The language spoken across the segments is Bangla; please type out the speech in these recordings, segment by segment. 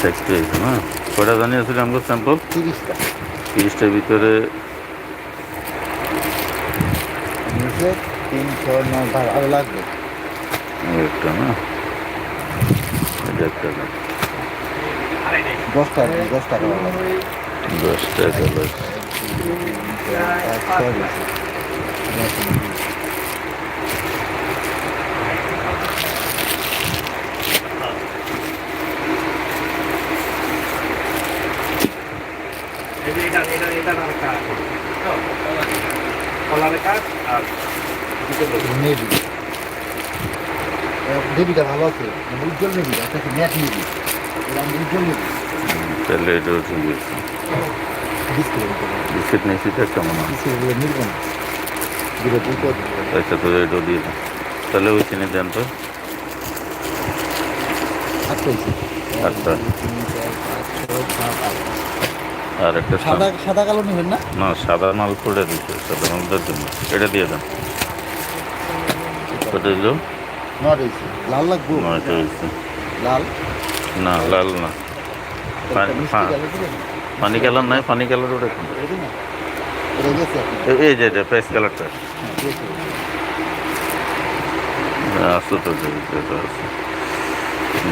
টেক্সট হয়েছে না কয়টা জানিয়েছিল আমাকে স্যাম্পল তিরিশটা তিরিশটার ভিতরে নিচে তিনশো নয় আরও লাগবে একটা না একটা না দশটা দশ টাকা লাগবে দশ টাকা লাগছে ছয় বেশি এটা এটা এটা রাখা কলারের কাজ আর নেবি নেবিটা ভালো আছে মানে উজ্জ্বল নেবি একটা কি ম্যাট নেবি এটা উজ্জ্বল নেবি তাহলে ঠিক আছে বিস্কিট নিয়েছি তো একটা মনে হয়? ডিসপ্লে মিলবে না দুটো দুটো আচ্ছা তো এটাও দিয়ে দেন তাহলে ওই চিনি দেন তো। আট। আর একটা সাদা সাদা। কালো নেবেন না? না সাদা মাল পড়ে দিচ্ছে সাদা মালটার জন্য। এটা দিয়ে দেন কত দিল নট হয়েছে লাল লাগবো? নয়টা হয়েছে লাল? না লাল না। পানি- হ্যাঁ। কালার? পানি কালার নাই পানি কালার ওটা এই যে এটা পেস্ট কালারটা। হ্যাঁ, গেছে। আসতো তো যে আছে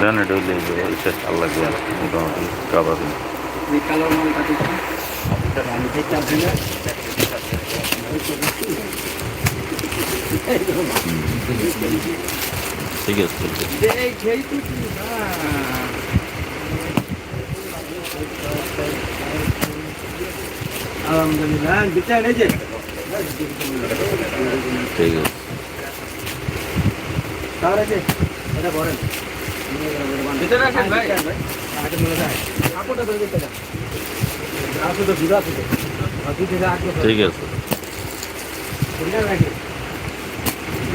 দেন এটা হইলে এটা ভালো লাগবে আর মোটামুটি কাবার কালো মালটা দিচ্ছি আমি দেখতে আসছি না ঠিক আছে আলহামদুলিল্লাহ বিচার এই যে ঠিক আছে তাহলে যে এটা করেন ভিতরে আসেন ভাই আগে মনে যায় কাপড়টা ধরে দিতে আসো তো দূর আসো ঠিক আছে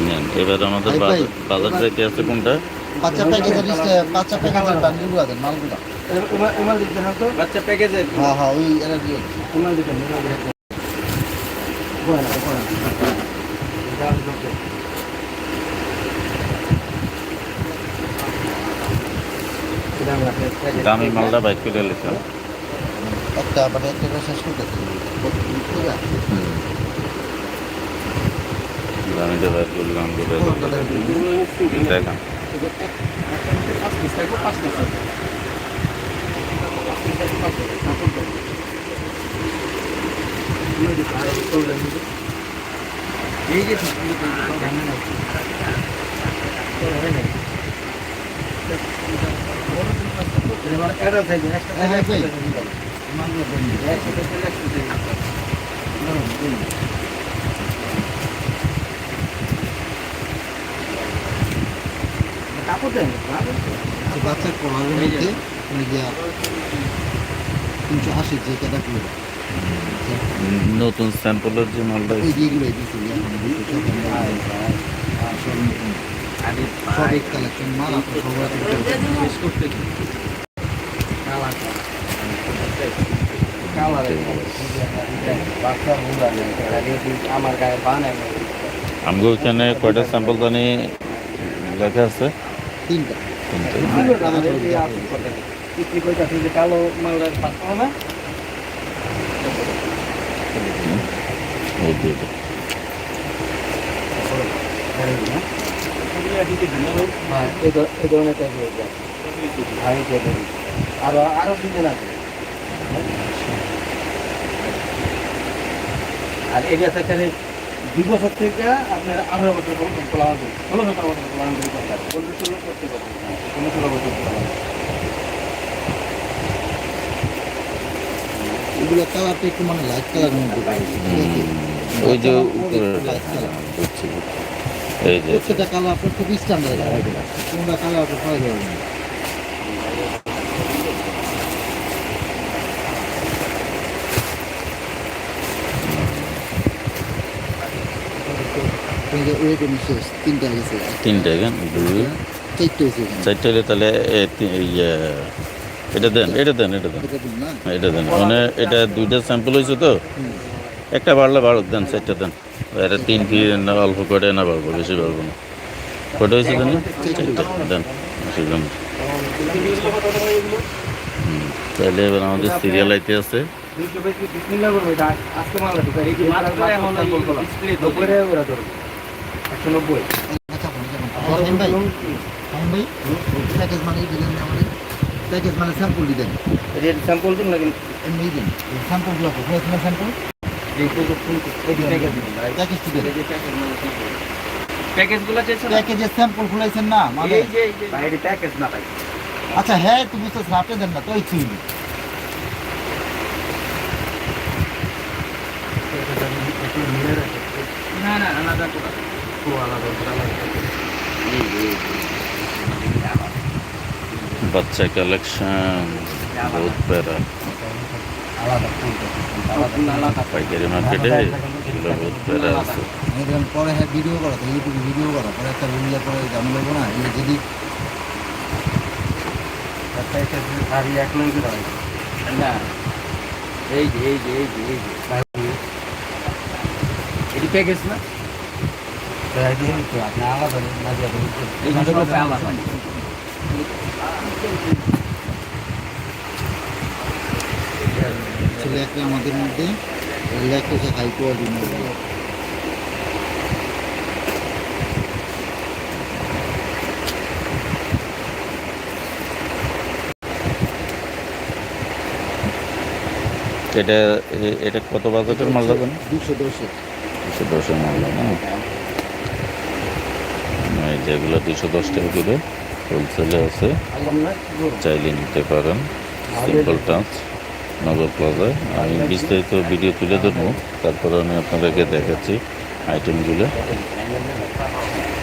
নেন। এবার আমাদের বাজার বাজার থেকে আছে কোনটা? বাচ্চা প্যাকেজের লিস্টে- বাচ্চা প্যাকেজের বান্ডিলগুলো দেন মালগুলো উমাল দিতে না তো বাচ্চা প্যাকেজে হ্যাঁ হ্যাঁ ওই এরা দিয়ে। দিন। দিতে না বয় না বয় না দামি মালটা বাইক করে এলেছেন একটা মানে একটা শেষ করতে দামিটা বাইক করলাম দেখান এই যে এটা থাকে একটা হ্যাঁ ভাই কাপড় দেন বাচ্চার কলারের মধ্যে যে তিনশো আশি যে ক্যাটাগুলো নতুন স্যাম্পলের যে মালটা কালেকশন মাল আপনার সবাই আমগো কয়টা স্যাম্পল জানি লেখা আছে? তিনটা। বিক্রি যে কালো মালদার পাতা না? এই ধরনের আরও আরও ডিজাইন আছে। আর এটা থেকে দুই বছর থেকে আপনার আঠারো বছর পর্যন্ত খোলা হবে ষোলো সতেরো বছর খোলা হবে পনেরো ষোলো করতে পারবেন পনেরো ষোলো বছর খোলা হবে এগুলো কালারটা একটু মানে লাইট কালারের মধ্যে ওই যে লাইট কালার বুঝছি বুঝছি। এই যে প্রত্যেকটা কালার আপনার খুব স্ট্যান্ডার্ড কালার কোনটা কালার আপনার পাওয়া যাবে না তিনটা তিনটে কেন দুই চারটে হলে তাহলে এটা দেন এটা দেন এটা দেন এটা দিন না এটা দেন মানে এটা দুইটা স্যাম্পল হয়েছে তো একটা বাড়লে বাড়ুক দেন চারটা দেন। এটা তিন কি না অল্প করে না বাড়বো বেশি বাড়বো না। কটা হয়েছে দেন দেন তাহলে এবার আমাদের সিরিয়াল আইতে আছে। বিসমিল্লাহ করব এটা? আজকে একশো নব্বই আচ্ছা ভাই প্যাকেজ মানে দিলেন না আমাদের? প্যাকেজ মানে স্যাম্পল দিলেন রেড স্যাম্পল দিন না এমনি দিন স্যাম্পলগুলো কোথায় তোমার স্যাম্পল তো মানে? না না আচ্ছা হ্যাঁ তুমি না আপনি দেন না তো এই না না আলাদা করে ও আলাদা বাচ্চা কালেকশন বহুত প্যারা। পাইকারি মার্কেটে এগুলো বহুত প্যারা আছে। পরে হ্যাঁ ভিডিও করা তো ইউটিউবে ভিডিও করা পরে একটা রুমিয়া পরে আমি বলব না এই যদি আর এক করে না এই যে এই যে এই যে এই যে। এটি প্যাকেজ না আপনি আলাদা না দিয়ে এই যে আলাদা ছেলে একটা আমাদের মধ্যে হাই কোয়ালিটি এটা এটা কত বাজেটের মাল দেবেন দুশো দশে। দুশো দশের মাল না? এই যেগুলো দুশো দশ টাকা করে হোলসেলে আছে। চাইলে নিতে পারেন। সিম্পল টাচ নগর প্লাজায় আমি বিস্তারিত ভিডিও তুলে ধরবো। তারপরে আমি আপনাদেরকে দেখাচ্ছি আইটেমগুলো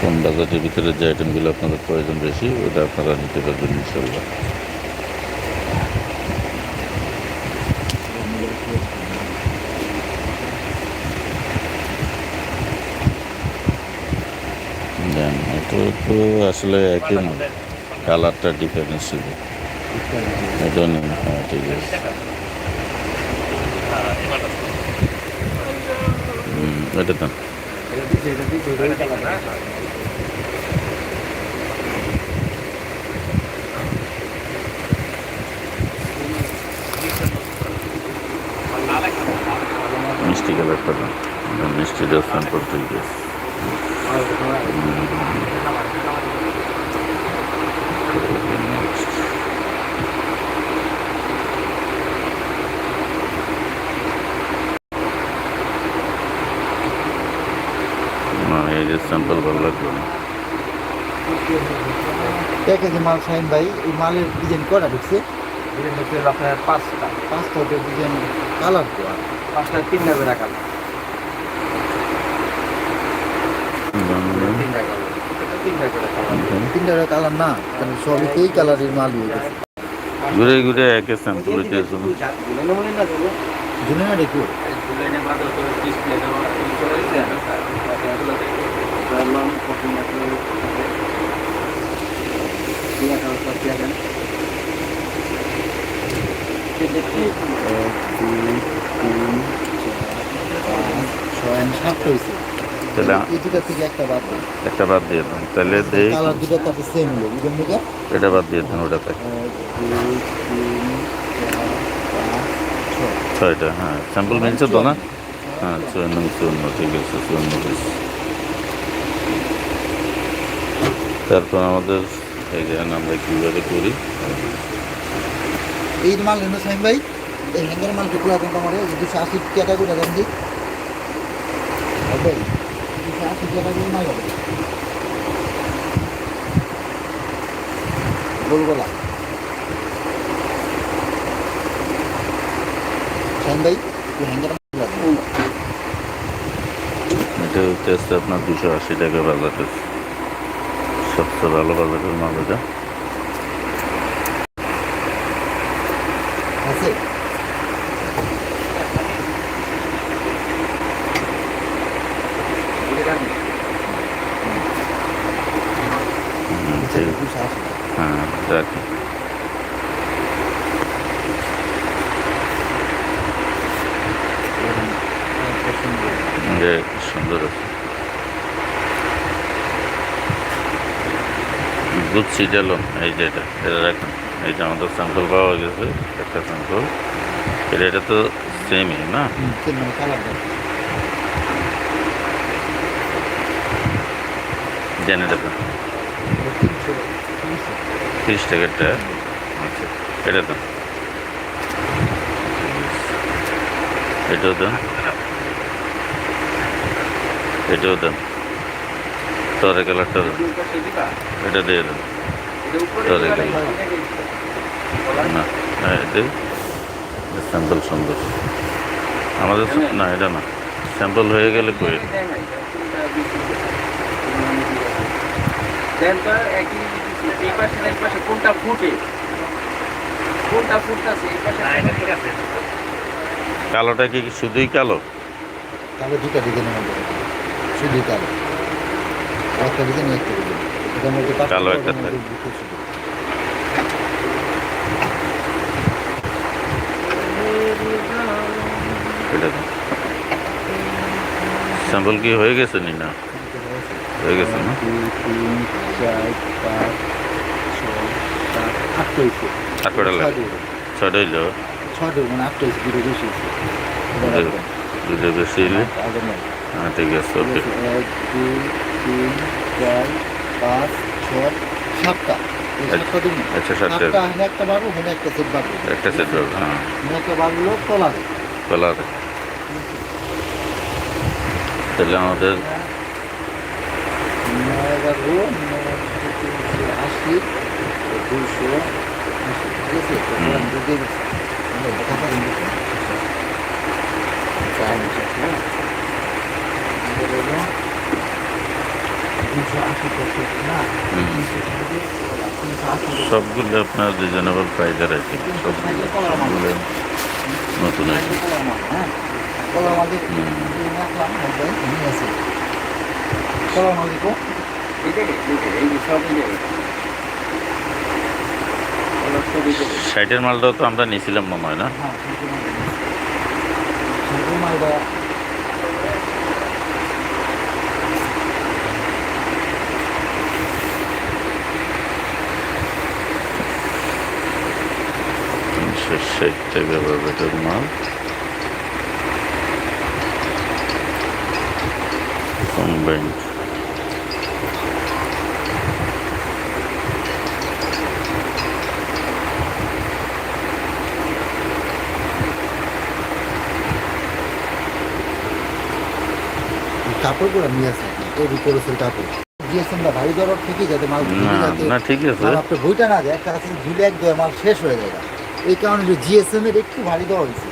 কোন বাজারের ভিতরে যে আইটেমগুলো আপনাদের প্রয়োজন বেশি, ওটা আপনারা নিতে পারবেন ইনশাল্লাহ দেন এটা তো আসলে একই মাল কালারটা ডিফারেন্স ছিল এটা নেই হ্যাঁ ঠিক আছে হুম, এটা দেন মিষ্টি কালারটা দেন এটা মিষ্টিটা স্যাম্পল যে স্যাম্পল ভালো লাগল না। প্যাকেজে মাল সাইন ভাই এই মালের ডিজাইন করা ঢুকছে আপনার পাঁচটা। পাঁচটা ডিজাইন কালার তো আর পাঁচটা তিনটা করে কালার তিনটা কালার না কারণ সবই এই কালারের মাল হয়ে গেছে। ঘুরে ঘুরে একে স্যাম্পল হইতে জন্য জুনে না দেখো হয়েছে একটা বাদ দেয় একটা বাদ দিয়ে দেন। তাহলে দেই কালার দুটো তাতে সেম হলো এটা বাদ দিয়ে দেন ওটা এক দুই তিন চার পাঁচ ছয় ছয়টা হ্যাঁ। স্যাম্পল মিলছে তো না। হ্যাঁ চুয়ান্ন চুয়ান্ন ঠিক আছে চুয়ান্ন পিস তারপর আমাদের এই যে আমরা কীভাবে করি? এই মাল নেন সাইম ভাই। এই হ্যাঙ্গার মাল টুকরা দেন আমার দুশো আশি ক্যাটাগরি দেন দি দুশো আশি ক্যাটাগরি মাল হবে। গোলগোলা মাল দেন এটা হচ্ছে আছে আপনার দুশো আশি টাকা বাজারের সবচেয়ে ভালো বাজারের মাল এটা। আছে হুম, ঠিক আছে। দুশো আশি হ্যাঁ রাখি যে সুন্দর বুঝছি চলো এই যে এটা এটা রাখুন এই যে আমাদের স্যাম্পল পাওয়া গেছে একটা স্যাম্পল এটা এটা তো সেমই না? মানে দেবেন তিনশো তিনশো তিরিশ টাকারটা আচ্ছা এটা দেন। এটাও দেন। এটাও দেন। তরে কালারটা এটা দিয়ে দেন। তরে কালার না হ্যাঁ এটাই স্যাম্পল সুন্দর আমাদের না, এটা না। স্যাম্পল হয়ে গেলে কই কোনটা কালোটা কি শুধুই কালো? তাহলে দুটা মধ্যে রাখো। শুধু কালো একটা ডিজাইন একটা ডিজাইন এটার মধ্যে কালো একটা স্যাম্পল কি হয়ে গেছে নি না হয়ে গেছে না তিন, চার, পাঁচ, ছয়, সাত, আটটা হয়েছে। আর কটা লাগে দেবো। ছয়টা হইল মানে হয়েছে, দুটো বেশি হয়েছে। দুটো- বেশি হইলে। হ্যাঁ ঠিক আছে ওকে এক, দুই, তিন, চার, পাঁচ, ছয়, সাতটা। আচ্ছা সাতটা এখানে একটা বাড়বো, এখানে একটা সেট বাড়বো। একটা সেট হ্যাঁ এখানে একটা বাড়লো, তলাতে। কালার তাহলে আমাদের আশি, দুশো ঠিক আছে? হ্যাঁ? সবগুলো আপনার রিজনেবল প্রাইজের আইটেম সবগুলো সবগুলো নতুন আইটেম হুম। এই যে এই যে সব এই যে কলার সব এই যে সাইডের মালটাও তো আমরা নিয়েছিলাম মনে হয় না? তিনশো ষাট টাকা বাজারের মাল করে নিয়ে তৈরি কাপড়। জিএসএম বা ভারী দরদ থেকে যাতে মাল না আছে। মাল আপনার বইটা না যায় একটা কাছে ঝুলে এক মাল শেষ হয়ে যায়। এই কারণে যে জিএসএম এর একটু ভারী দেওয়া হয়েছে।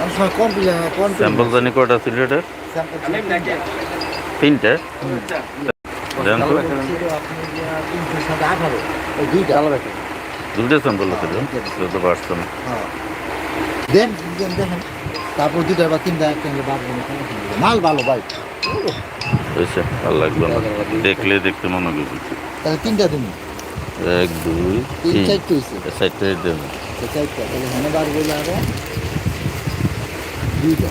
অনেক সময় কম কম স্যাম্পল জানি কটা ছিল এটা? আমি নাকি তিনটে? দুইটা। দুটো স্যাম্পল ছিল? সেটা তো পারছ না হ্যাঁ। দেন দেখেন। তারপর দুইটা বা তিনটা একটা দেবেন মাল ভালো ভাই। হয়েছে ভালো লাগল না। দেখলে দেখতে মনে তাহলে তিনটা দিন। এক দুই তিন তিন। চারটে হয়েছে। চারটে চারটা তাহলে হেনে বার বলে আরও দুইটা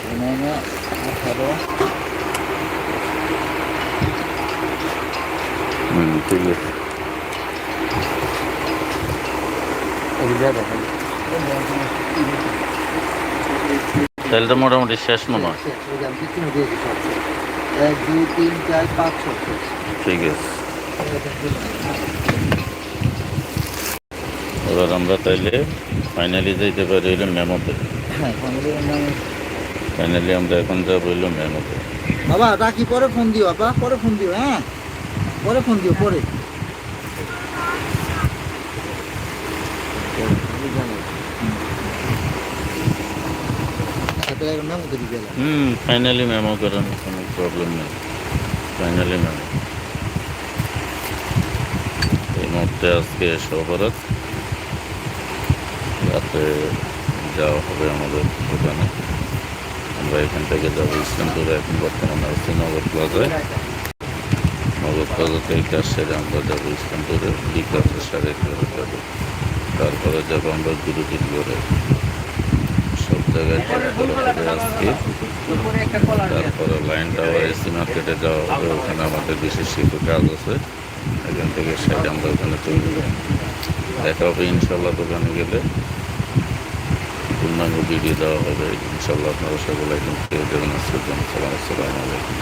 হেনে আঠারো ঠিক আছে তাহলে তো মোটামুটি শেষ মনে হয় এক দুই তিন চার পাঁচ ছয় ঠিক আছে এবার আমরা তাইলে ফাইনালি যাইতে পারি হইল মেমোতে। হ্যাঁ ফাইনালি আমরা এখন যাব হইল মেমোতে। বাবা রাখি পরে ফোন দিও বাবা পরে ফোন দিও হ্যাঁ? পরে ফোন দিও পরে। মেমো হুম ফাইনালি মেমো করানো কোনো প্রবলেম নেই। ফাইনালি ম্যাম এই মুহূর্তে আজকে সবরাত রাতে যাওয়া হবে আমাদের দোকানে আমরা এখান থেকে যাব ইসলামপুরে এখন বর্তমানে আছি নগর প্লাজায়। নগর প্লাজা থেকে কাজ সেরে আমরা যাব ইসলামপুরে বিকাল সাড়ে এগারো যাব তারপরে যাব আমরা করে সব জায়গায় আজকে। তারপরে লাইন টাওয়ার, এসি মার্কেটে যাওয়া হবে। ওখানে আমাদের বিশেষ কিছু কাজ আছে। এখান থেকে সাইড আমরা ওখানে চলে যাব। দেখা হবে ইনশাল্লাহ দোকানে গেলে। পূর্ণাঙ্গ ভিডিও দেওয়া হবে। ইনশাল্লাহ আপনারা সকলে একদম পেয়ে দেবেন। আসসালাম আসসালামু আলাইকুম।